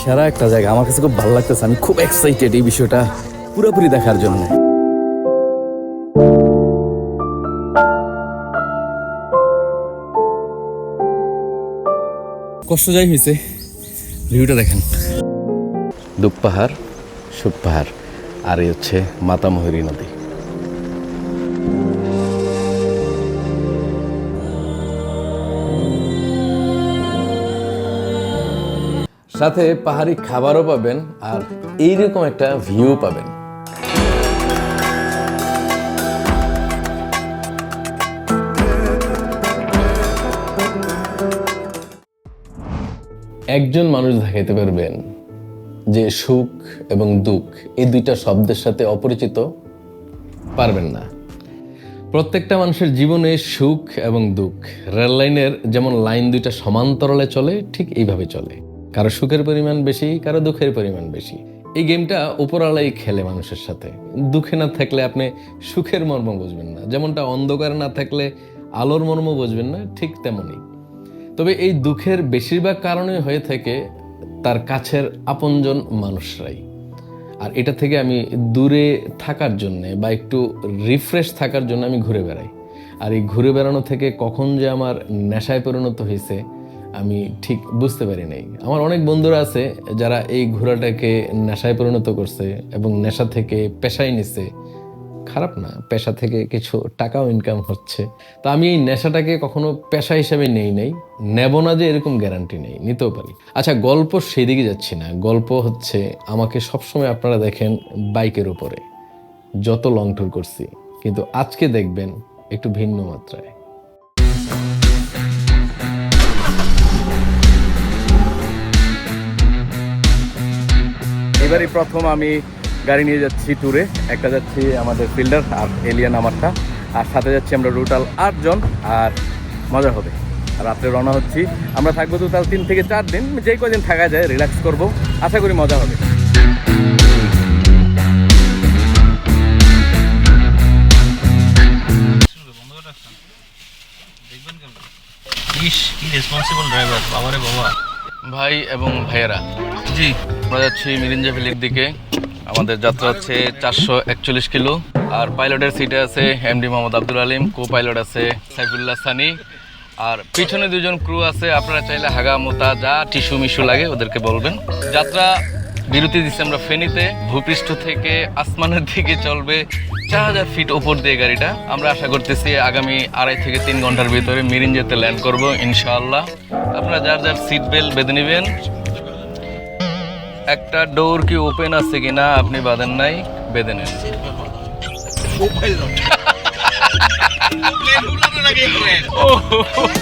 সেরা একটা জায়গা। আমার কাছে খুব ভালো লাগতেছে। আমি খুব এক্সাইটেড এই বিষয়টা পুরোপুরি দেখার জন্য। কষ্ট যাই হয়েছে ভিউটা দেখেন। দুপ পাহাড় পাহাড় আর এই হচ্ছে মাতামহরী নদী। সাথে পাহাড়ি খাবারও পাবেন আর এইরকম একটা ভিউ পাবেন। একজন মানুষ দেখাইতে পারবেন যে সুখ এবং দুঃখ এই দুইটা শব্দের সাথে অপরিচিত পারবেন না। প্রত্যেকটা মানুষের জীবনে সুখ এবং দুঃখ রেল লাইনের যেমন লাইন দুইটা সমান্তরালে চলে, ঠিক এইভাবে চলে। কারও সুখের পরিমাণ বেশি, কারও দুঃখের পরিমাণ বেশি। এই গেমটা উপরালাই খেলে মানুষের সাথে। দুঃখে না থাকলে আপনি সুখের মর্ম বুঝবেন না। যেমনটা অন্ধকারে না থাকলে আলোর মর্ম বুঝবেন না, ঠিক তেমনই। তবে এই দুঃখের বেশিরভাগ কারণে হয়ে থাকে তার কাছের আপনজন মানুষরাই। আর এটা থেকে আমি দূরে থাকার জন্য বা একটু রিফ্রেশ থাকার জন্য আমি ঘুরে বেড়াই। আর এই ঘুরে বেড়ানো থেকে কখন যে আমার নেশায় পরিণত হয়েছে আমি ঠিক বুঝতে পারি নাই। আমার অনেক বন্ধুরা আছে যারা এই ঘোরাটাকে নেশায় পরিণত করছে এবং নেশা থেকে পেশায় নিছে। খারাপ না, পেশা থেকে কিছু টাকাও ইনকাম হচ্ছে। তো আমি এই নেশাটাকে কখনো পেশা হিসেবে নেই নেই, নেব না যে এরকম গ্যারান্টি নেই, নিতেও পারি। আচ্ছা গল্প সেদিকে যাচ্ছি না। গল্প হচ্ছে আমাকে সবসময় আপনারা দেখেন বাইকের উপরে। যত লং ট্যুর করছি, কিন্তু আজকে দেখবেন একটু ভিন্ন মাত্রায়। এবারই প্রথম আমি গাড়ি নিয়ে যাচ্ছি ট্যুরে একটা যাচ্ছি আমাদের ফিল্ডার আর এলিয়ান আমারটা। আর সাথে যাচ্ছি আমরা রুটাল আটজন, আর মজা হবে। রাত্রে রওনা হচ্ছি। আমরা থাকব টোটাল তিন থেকে চার দিন। যে কদিন থাকা যায় রিল্যাক্স করব। আশা করি মজা হবে। ইস, কি রেসপন্সিবল ড্রাইভার বাবারে বাবা। ভাই এবং ভাইয়েরা জি। আমরা যাচ্ছি মিরিঞ্জা ভ্যালির দিকে। আমাদের যাত্রা হচ্ছে চারশো একচল্লিশ কিলো। আর পাইলটের সিটে আছে MD Mohammad Abdul Alim co pilot আছে সাইফুল্লাহ সানি। আর পিছনে দুজন ক্রু আছে আপনারা চাইলে হাগা মোতা যা টিস্যু মিশু লাগে ওদেরকে বলবেন। যাত্রা বিরতি দিচ্ছি আমরা ফেনীতে। ভূপৃষ্ঠ থেকে আসমানের দিকে চলবে চার হাজার ফিট ওপর দিয়ে গাড়িটা। আমরা আশা করতেছি আগামী আড়াই থেকে তিন ঘণ্টার ভিতরে মিরিঞ্জাতে ল্যান্ড করব ইনশাআল্লাহ। আপনারা যার যার সিট বেল্ট বেঁধে নেবেন। একটা ডোর কি ওপেন আছে কিনা আপনি বাঁধেন নাই বেঁধে নেন।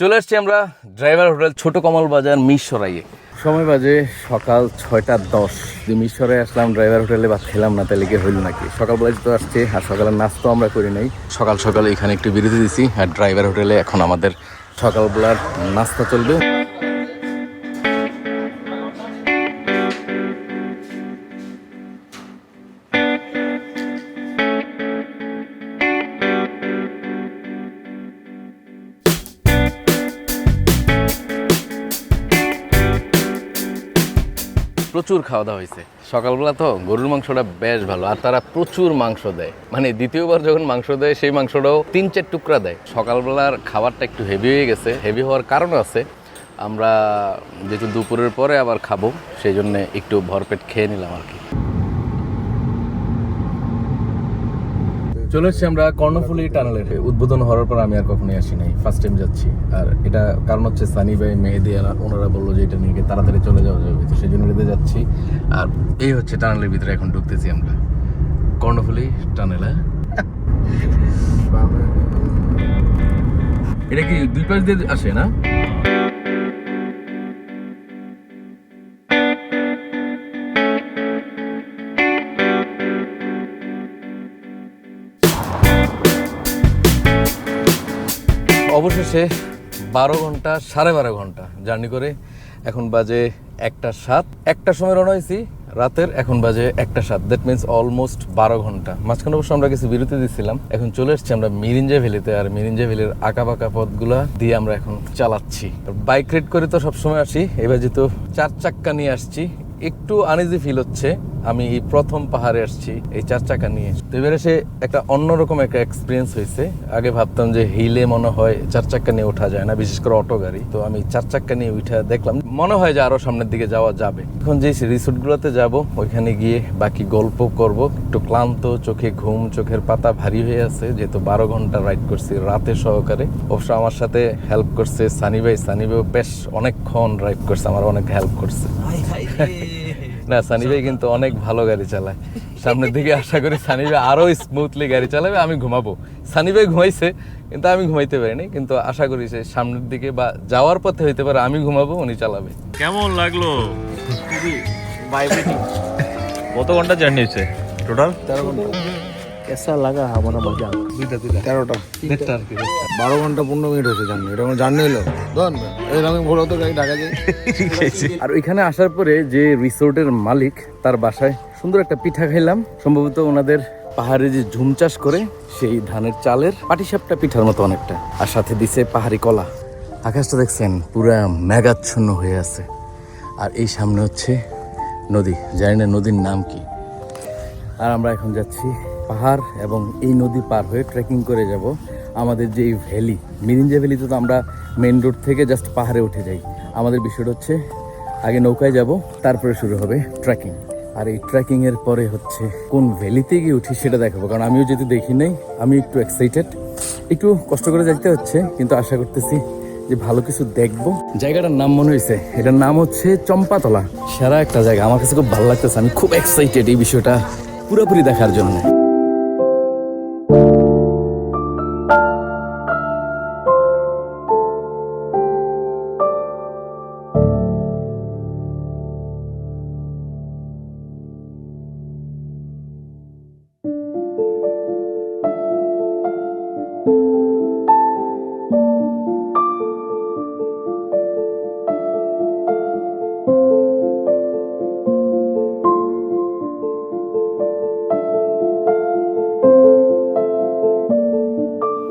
চলে আসছি আমরা ড্রাইভার হোটেল ছোট কমল বাজার মিশরাইয়ে। সময় বাজে সকাল ছয়টা দশ। মিশরে আসলাম ড্রাইভার হোটেলে বা খেলাম না তাহলে কি হইল নাকি? সকালবেলা তো আসছে আর সকালের নাস্তা আমরা করি নাই। সকাল সকালে এখানে একটু বিরতি দিছি আর ড্রাইভার হোটেলে এখন আমাদের সকালবেলার নাস্তা চলবে। প্রচুর খাওয়া দাওয়া হয়েছে। সকালবেলা তো গরুর মাংসটা বেশ ভালো, আর তারা প্রচুর মাংস দেয়। মানে দ্বিতীয়বার যখন মাংস দেয়, সেই মাংসটাও তিন চার টুকরা দেয়। সকালবেলার খাবারটা একটু হেভি হয়ে গেছে। হেভি হওয়ার কারণ আছে। আমরা যেহেতু দুপুরের পরে আবার খাব, সেই জন্যে একটু ভরপেট খেয়ে নিলাম আর কি। চলে এসছি আমরা কর্ণফুলি টানেলের উদ্বোধন হওয়ার পর আমি আর কখনোই আসি নাই। ফার্স্ট টাইম যাচ্ছি। আর এটা কারণ হচ্ছে সানি ভাই মেহেদি আর ওনারা বলল যে এটা নিয়ে তাড়াতাড়ি চলে যাওয়া যাবে। তো সেই জন্য এটাতে যাচ্ছি। আর এই হচ্ছে টানেলের ভিতরে এখন ঢুকতেছি আমরা। কর্ণফুলি টানেল এটা কি দুই পাশ দিয়ে আসে না? অবশেষে বারো ঘণ্টা, সাড়ে বারো ঘণ্টা জার্নি করে এখন বাজে একটা সাত। একটা সময় রওনা হয়েছি, রাতের এখন বাজে একটা সাত। দ্যাট মিনস অলমোস্ট বারো ঘণ্টা। মাঝখানে অবশ্য আমরা কিছু বিরতি দিচ্ছিলাম এখন চলে এসেছি আমরা মিরিঞ্জা ভ্যালিতে, আর মিরিঞ্জা ভ্যালির আঁকা বাঁকা পথগুলা দিয়ে আমরা এখন চালাচ্ছি। বাইক রাইড করে তো সবসময় আসি। এবার যেহেতু চার চাক্কা নিয়ে আসছি, একটু আনইজি ফিল হচ্ছে। আমি এই প্রথম পাহাড়ে আসছি, এই চার চাকা নিয়ে। তো এবারে সে একটা অন্যরকম একটা এক্সপিরিয়েন্স হয়েছে। আগে ভাবতাম যে হিলে মনে হয় চার চাক্কা নিয়ে ওঠা যায় না, বিশেষ করে অটো গাড়ি। তো আমি চার চাক্কা নিয়ে উঠা দেখলাম, মনে হয় যে আরও সামনের দিকে যাওয়া যাবে। এখন যে রিসোর্ট গুলোতে যাব, ওইখানে গিয়ে বাকি গল্প করব। একটু ক্লান্ত চোখে ঘুম, চোখের পাতা ভারী হয়ে আছে, যেহেতু বারো ঘণ্টা রাইড করছি রাতে সহকারে। অবশ্য আমার সাথে হেল্প করছে সানি ভাই সানি ভাই বেশ অনেকক্ষণ রাইড করছে, আমার অনেক হেল্প করছে। না সানি ভাই কিন্তু অনেক ভালো গাড়ি চালায়। সামনের দিকে আশা করি সানি ভাই আরও স্মুথলি গাড়ি চালাবে আমি ঘুমাবো। সানি ভাই ঘুমাইছে কিন্তু আমি ঘুমাইতে পারিনি কিন্তু আশা করি সে সামনের দিকে বা যাওয়ার পথে হইতে পারে আমি ঘুমাবো উনি চালাবে। কেমন লাগল? কত ঘণ্টা জার্নি হচ্ছে টোটাল কেসা লাগা আমার মজা দুইটা দুইটা। তেরোটা। দেড়টা আর কি। বারো ঘণ্টা পনেরো মিনিট হয়েছে জার্নি। এটা আমার জার্নি হলো? ধন আমি ঘোরা তো গাড়ি ঢাকা আর ওইখানে আসার পরে যে রিসোর্টের মালিক তার বাসায় সুন্দর একটা পিঠা খাইলাম। সম্ভবত ওনাদের পাহাড়ে যে ঝুম চাষ করে সেই ধানের চালের পাটিসাপটা পিঠার মতো অনেকটা। আর সাথে দিছে পাহাড়ি কলা। আকাশটা দেখছেন পুরো মেঘাচ্ছন্ন হয়ে আছে। আর এই সামনে হচ্ছে নদী। জানি না নদীর নাম কি। আর আমরা এখন যাচ্ছি পাহাড় এবং এই নদী পার হয়ে ট্রেকিং করে যাব আমাদের যে ভ্যালি মিরিঞ্জা ভ্যালিতে তো আমরা মেন রোড থেকে জাস্ট পাহাড়ে উঠে যাই। আমাদের বিষয়টা হচ্ছে আগে নৌকায় যাব, তারপরে শুরু হবে ট্রেকিং আর এই ট্রেকিং এর পরে হচ্ছে কোন ভ্যালিতে গিয়ে উঠি সেটা দেখাবো, কারণ আমিও যেহেতু দেখি নাই আমি একটু এক্সাইটেড একটু কষ্ট করে যাইতে হচ্ছে, কিন্তু আশা করতেছি যে ভালো কিছু দেখব। জায়গাটার নাম মনে হয়েছে এটার নাম হচ্ছে চম্পাতলা। সেরা একটা জায়গা, আমার কাছে খুব ভালো লাগতেছে, আমি খুব এক্সাইটেড এই বিষয়টা পুরোপুরি দেখার জন্য।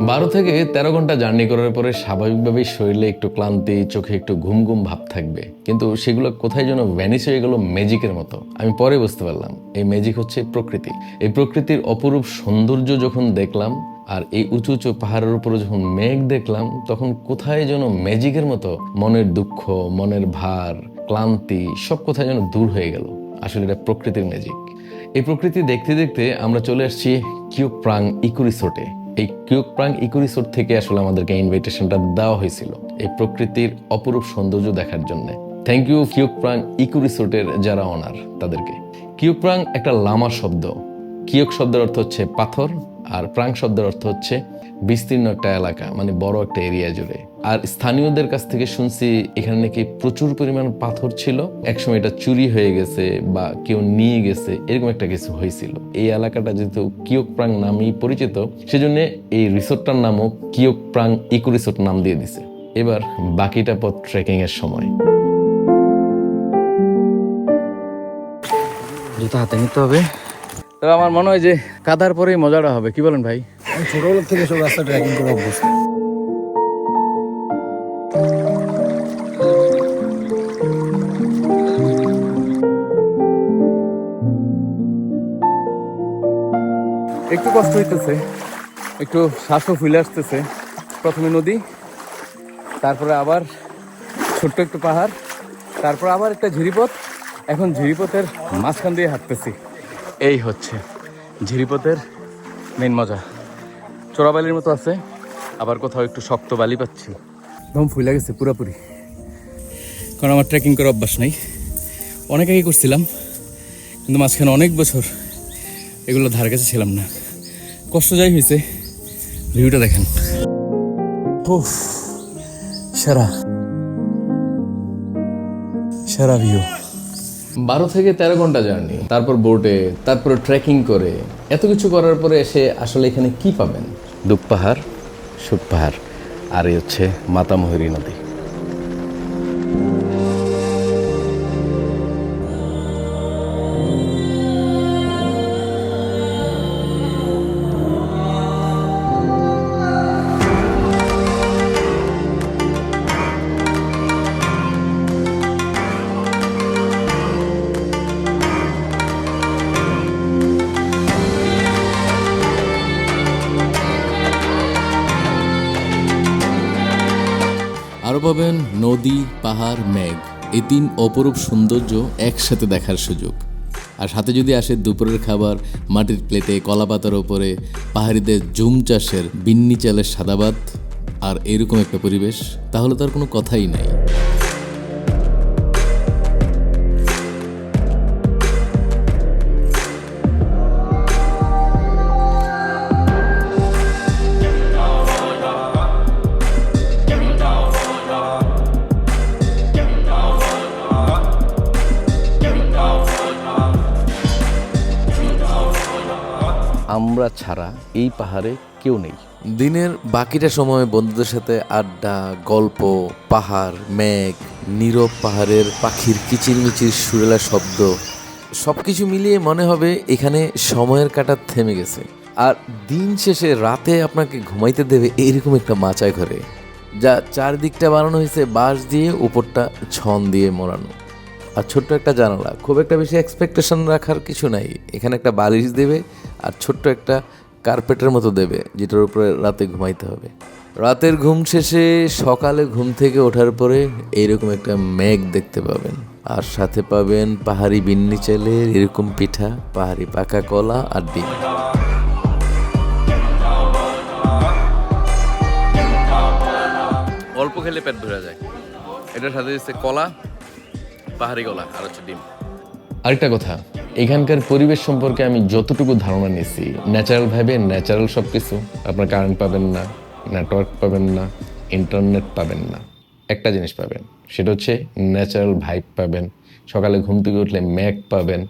বারো থেকে তেরো ঘণ্টা জার্নি করার পরে স্বাভাবিকভাবেই শরীরে একটু ক্লান্তি, চোখে একটু ঘুম ঘুম ভাব থাকবে। কিন্তু সেগুলো কোথায় যেন ভ্যানিশ হয়ে গেল ম্যাজিকের মতো। আমি পরে বুঝতে পারলাম, এই ম্যাজিক হচ্ছে প্রকৃতি। এই প্রকৃতির অপরূপ সৌন্দর্য যখন দেখলাম আর এই উঁচু উঁচু পাহাড়ের উপরে যখন মেঘ দেখলাম, তখন কোথায় যেন ম্যাজিকের মতো মনের দুঃখ, মনের ভার, ক্লান্তি, সব কোথায় যেন দূর হয়ে গেল। আসলে এটা প্রকৃতির ম্যাজিক এই প্রকৃতি দেখতে দেখতে আমরা চলে আসছি কিউ প্রাং ইকো রিসোর্টে। এই কিউক প্রাং ইকো রিসোর্ট থেকে আসলে আমাদেরকে ইনভাইটেশনটা দেওয়া হয়েছিল, এই প্রকৃতির অপরূপ সৌন্দর্য দেখার জন্য। থ্যাংক ইউ কিউক প্রাং ইকো রিসোর্টের যারা অনার তাদেরকে। কিউক প্রাং একটা লামা শব্দ। কিয়ক শব্দের অর্থ হচ্ছে পাথর, আর প্রাং শব্দের অর্থ হচ্ছে বিস্তীর্ণ একটা এলাকা মানে বড় একটা এরিয়া জুড়ে। আর স্থানীয়দের কাছ থেকে শুনছি এখানে নাকি প্রচুর পরিমাণ পাথর ছিল। একসময় এটা চুরি হয়ে গেছে বা কেউ নিয়ে গেছে এরকম একটা কিছু হয়েছিল। এই এলাকাটা যেহেতু কিয়ক প্রাং নামেই পরিচিত সেজন্য এই রিসোর্টটার নামও কিয়ক প্রাং ইকো রিসোর্ট নাম দিয়ে দিছে। এবার বাকিটা পথ ট্রেকিং এর সময়। জুতা হাতে নিতে হবে। তবে আমার মনে হয় যে কাদার পরেই মজাটা হবে। কি বলেন ভাই? আমি ছোটবেলার থেকে সব রাস্তা ট্রেকিং করে অভ্যস্ত। কষ্ট হইতেছে। একটু শ্বাসও ফুলে আসতেছে। প্রথমে নদী, তারপরে আবার ছোট্ট একটু পাহাড়, তারপর আবার একটা ঝিরিপথ। এখন ঝিরিপথের মাঝখান দিয়ে হাঁটতেছি। এই হচ্ছে ঝিরিপথের মেন মজা। চোরাবালির মতো আছে, আবার কোথাও একটু শক্ত বালি পাচ্ছি। একদম ফুলে গেছে পুরোপুরি। কারণ আমার ট্রেকিং করার অভ্যাস নাই। অনেক আগে করছিলাম, কিন্তু মাঝখানে অনেক বছর এগুলো ধার কাছে ছিলাম না। কষ্ট যাই হয়েছে ভিউটা দেখেন। উফ, সেরা। সেরা ভিউ। বারো থেকে তেরো ঘণ্টা জার্নি তারপর বোটে তারপর ট্রেকিং করে এত কিছু করার পরে এসে আসলে এখানে কি পাবেন? দুপ পাহাড় সুপ পাহাড় আর এই হচ্ছে মাতামহরী নদী। আরও পাবেন নদী, পাহাড়, মেঘ এই তিন অপরূপ সৌন্দর্য একসাথে দেখার সুযোগ। আর সাথে যদি আসে দুপুরের খাবার, মাটির প্লেটে কলা পাতার ওপরে, পাহাড়িদের জুম চাষের বিন্নি চালের সাদাবাত আর এরকম একটা পরিবেশ, তাহলে তার কোনো কথাই নাই। আমরা ছাড়া এই পাহাড়ে কেউ নেই। দিনের বাকিটা সময় বন্ধুদের সাথে আড্ডা, গল্প, পাহাড়, মেঘ, নীরব পাহাড়ের পাখির কিচিরমিচির সুরেলা শব্দ সব কিছু মিলিয়ে মনে হবে এখানে সময়ের কাটা থেমে গেছে। আর দিন শেষে রাতে আপনাকে ঘুমাইতে দেবে এইরকম একটা মাচায় ঘরে, যা চারদিকটা বানানো হয়েছে বাঁশ দিয়ে, উপরটা ছন দিয়ে মোড়ানো। আর ছোট্ট একটা জানালা। খুব একটা বেশি এক্সপেকটেশন রাখার কিছু নাই। এখানে একটা বালিশ দেবে আর ছোট্ট একটা কার্পেটের মতো দেবে, যেটার উপরে রাতে ঘুমাইতে হবে। রাতের ঘুম শেষে সকালে ঘুম থেকে ওঠার পরে এইরকম একটা মেঘ দেখতে পাবেন। আর সাথে পাবেন পাহাড়ি বিন্নি চালের এরকম পিঠা, পাহাড়ি পাকা কলা আর ডিম। অল্প খেলে পেট ভরে যায়। এটার সাথে দিচ্ছে কলা পাহাড়ি কলা আর হচ্ছে ডিম। আরেকটা কথা, এখানকার পরিবেশ সম্পর্কে আমি যতটুকু ধারণা নিয়েছি ন্যাচারাল ভাবে ন্যাচারাল সব কিছু আপনার কারেন্ট পাবেন না নেটওয়ার্ক পাবেন না ইন্টারনেট পাবেন না, একটা জিনিস পাবেন, সেটা হচ্ছে ন্যাচারাল ভাইব পাবেন, সকালে ঘুম থেকে উঠলে ম্যাক পাবেন,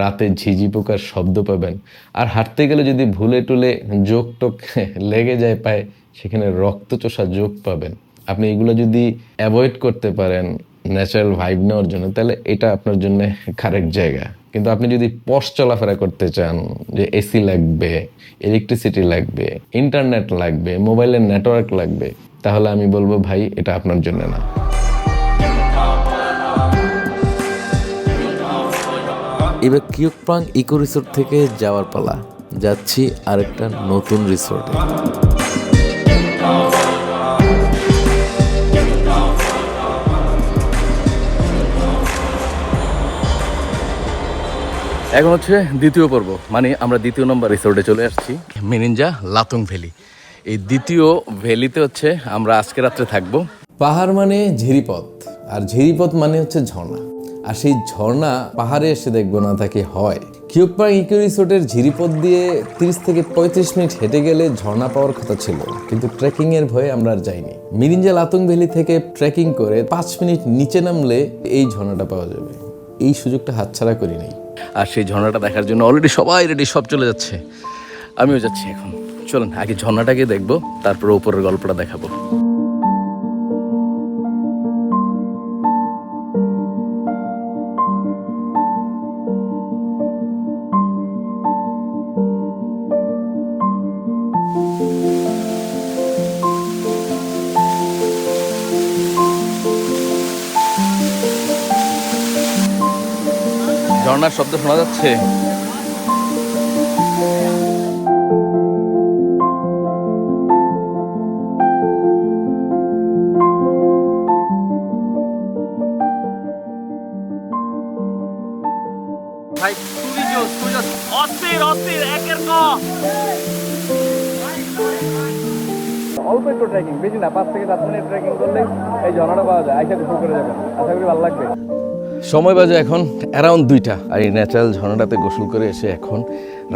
রাতে ঝিঝি পোকার শব্দ পাবেন, আর হাঁটতে গেলে যদি ভুলে টুলে যোগ টোক লেগে যায় পায়ে, সেখানে রক্তচোষা যোগ পাবেন। আপনি এগুলো যদি অ্যাভয়েড করতে পারেন ন্যাচারাল ভাইব নেওয়ার জন্য, তাহলে এটা আপনার জন্য কারেক্ট জায়গা। কিন্তু আপনি যদি পশ চলাফেরা করতে চান, যে এসি লাগবে ইলেকট্রিসিটি লাগবে ইন্টারনেট লাগবে মোবাইলের নেটওয়ার্ক লাগবে, তাহলে আমি বলব ভাই, এটা আপনার জন্য না। এবার কিউকপাং ইকো রিসোর্ট থেকে যাওয়ার পালা। যাচ্ছি আরেকটা নতুন রিসোর্টে। এখন হচ্ছে দ্বিতীয় পর্ব। মানে আমরা দ্বিতীয় নম্বর রিসোর্টে চলে আসছি, মিনিঞ্জা লাতুং ভ্যালি। এই দ্বিতীয় ভ্যালিতে হচ্ছে আমরা আজকে রাত্রে থাকব। পাহাড় মানে ঝিরিপথ, আর ঝিরিপথ মানে হচ্ছে ঝর্ণা। আর সেই ঝর্ণা পাহাড়ে এসে দেখব না তাকে হয়। কিউকপাং ইকো রিসোর্টের ঝিরিপথ দিয়ে তিরিশ থেকে পঁয়ত্রিশ মিনিট হেঁটে গেলে ঝর্ণা পাওয়ার কথা ছিল, কিন্তু ট্রেকিং এর ভয়ে আমরা আর যাইনি। মিরিঞ্জা লাতুং ভ্যালি থেকে ট্রেকিং করে পাঁচ মিনিট নিচে নামলে এই ঝর্ণাটা পাওয়া যাবে। এই সুযোগটা হাতছাড়া করি নাই আর সেই ঝর্ণাটা দেখার জন্য অলরেডি সবাই রেডি সব চলে যাচ্ছে। আমিও যাচ্ছি এখন। চলুন, আগে ঝর্ণাটাকে দেখব, তারপর ওপরের গল্পটা দেখাবো। ঝর্ণার শব্দ শোনা যাচ্ছে। ভাই খুবই জোস খুবই জোস অস্থির অস্থির একের ক। অল্প একটু ট্রেকিং বেশি না পাঁচ থেকে সাত মিনিট ট্রেকিং করলে এই ঝর্ণাটা পাওয়া যায়। আইসা শুরু করে যাবেন। আশা করি ভালো লাগবে। সময় বাজে এখন অ্যারাউন্ড দুইটা। আর এই ন্যাচারাল ঝর্ণাটাতে গোসল করে এসে এখন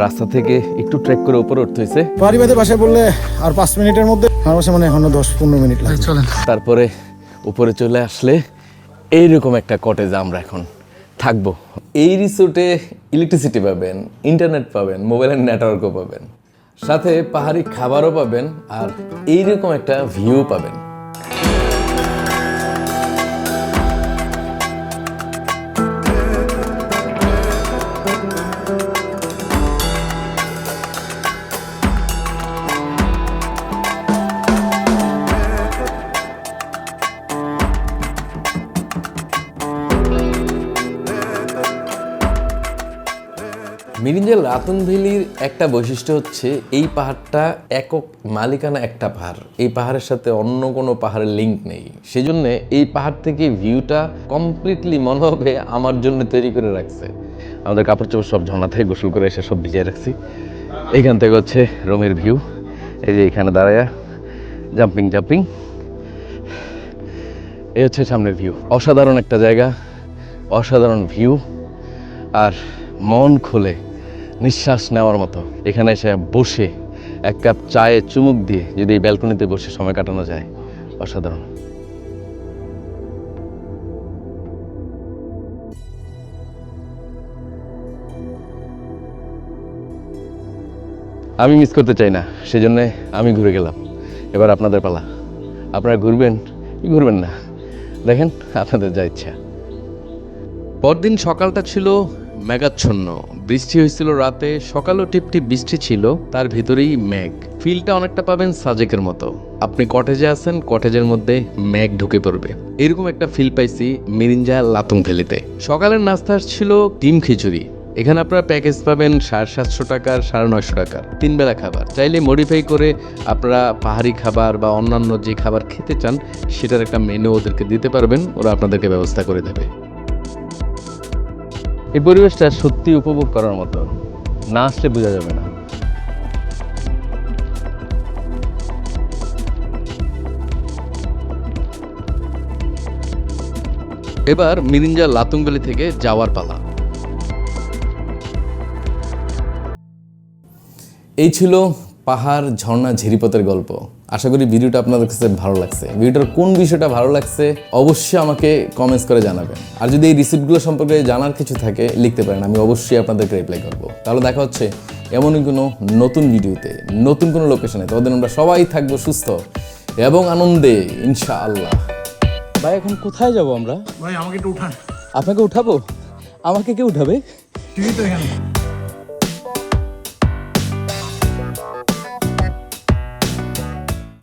রাস্তা থেকে একটু ট্রেক করে উপরে উঠতে হয়েছে। পারিবাদের বাসায় বললে আর পাঁচ মিনিটের মধ্যে আমার বাসায় মানে এখনও দশ পনেরো মিনিট লাগে চলেন। তারপরে উপরে চলে আসলে এইরকম একটা কটেজে আমরা এখন থাকব। এই রিসোর্টে ইলেকট্রিসিটি পাবেন ইন্টারনেট পাবেন মোবাইলের নেটওয়ার্কও পাবেন। সাথে পাহাড়ি খাবারও পাবেন আর এইরকম একটা ভিউ পাবেন। মিরিঞ্জাল রাতুন ভ্যালির একটা বৈশিষ্ট্য হচ্ছে এই পাহাড়টা একক মালিকানা একটা পাহাড়। এই পাহাড়ের সাথে অন্য কোনো পাহাড়ের লিঙ্ক নেই। সেজন্য এই পাহাড় থেকে ভিউটা কমপ্লিটলি মনে হবে আমার জন্য তৈরি করে রাখছে। আমাদের কাপড় চোপড় সব ঝর্ণা থেকে গোসল করে এসে সব ভিজিয়ে রাখছি। এইখান থেকে হচ্ছে রোমের ভিউ এই যে এখানে দাঁড়ায়া জাম্পিং জাম্পিং এই হচ্ছে সামনের ভিউ অসাধারণ একটা জায়গা, অসাধারণ ভিউ আর মন খুলে নিঃশ্বাস নেওয়ার মতো। এখানে এসে বসে এক কাপ চায়ে চুমুক দিয়ে যদি এই ব্যালকনিতে বসে সময় কাটানো যায়, অসাধারণ। আমি মিস করতে চাই না, সেজন্য আমি ঘুরে গেলাম। এবার আপনাদের পালা। আপনারা ঘুরবেন কি ঘুরবেন না? দেখেন, আপনাদের যা ইচ্ছা। পরদিন সকালটা ছিল মেঘাচ্ছন্ন। বৃষ্টি হয়েছিল রাতে, সকালও টিপটিপ বৃষ্টি ছিল, তার ভিতরেই মেঘ। ফিলটা অনেকটা পাবেন সাজেকের মতো। আপনি কটেজে আছেন, কটেজের মধ্যে মেঘ ঢুকে পড়বে। এরকম একটা ফিল পাইছি মিরিঞ্জা লাতুং ভ্যালিতে। সকালের নাস্তা ছিল ডিম খিচুড়ি। এখানে আপনারা প্যাকেজ পাবেন সাড়ে সাতশো টাকার সাড়ে নয়শো টাকার তিন বেলা খাবার। চাইলে মডিফাই করে আপনারা পাহাড়ি খাবার বা অন্যান্য যে খাবার খেতে চান, সেটার একটা মেনু ওদেরকে দিতে পারবেন, ওরা আপনাদেরকে ব্যবস্থা করে দেবে। এই পরিবেশটা সত্যি উপভোগ করার মতো। না আসলে বোঝা যাবে না। এবার মিরিঞ্জা লাতুংবেলি থেকে যাওয়ার পালা। এই ছিল পাহাড় ঝর্ণা ঝিরিপথের গল্প। আশা করি ভিডিওটা আপনাদের কাছে ভালো লাগছে। ভিডিওটার কোন বিষয়টা ভালো লাগছে অবশ্যই আমাকে কমেন্টস করে জানাবেন। আর যদি এই রিসিপ্টগুলো সম্পর্কে জানার কিছু থাকে লিখতে পারেন আমি অবশ্যই আপনাদেরকে রিপ্লাই করব। তাহলে দেখা হচ্ছে এমনই কোনো নতুন ভিডিওতে নতুন কোনো লোকেশনে ততদিন আমরা সবাই থাকব সুস্থ এবং আনন্দে ইনশাআল্লাহ। ভাই এখন কোথায় যাব আমরা? ভাই আমাকে একটু উঠান। আপনাকে উঠাবো? আমাকে কে উঠাবে? তুই তো এখানে।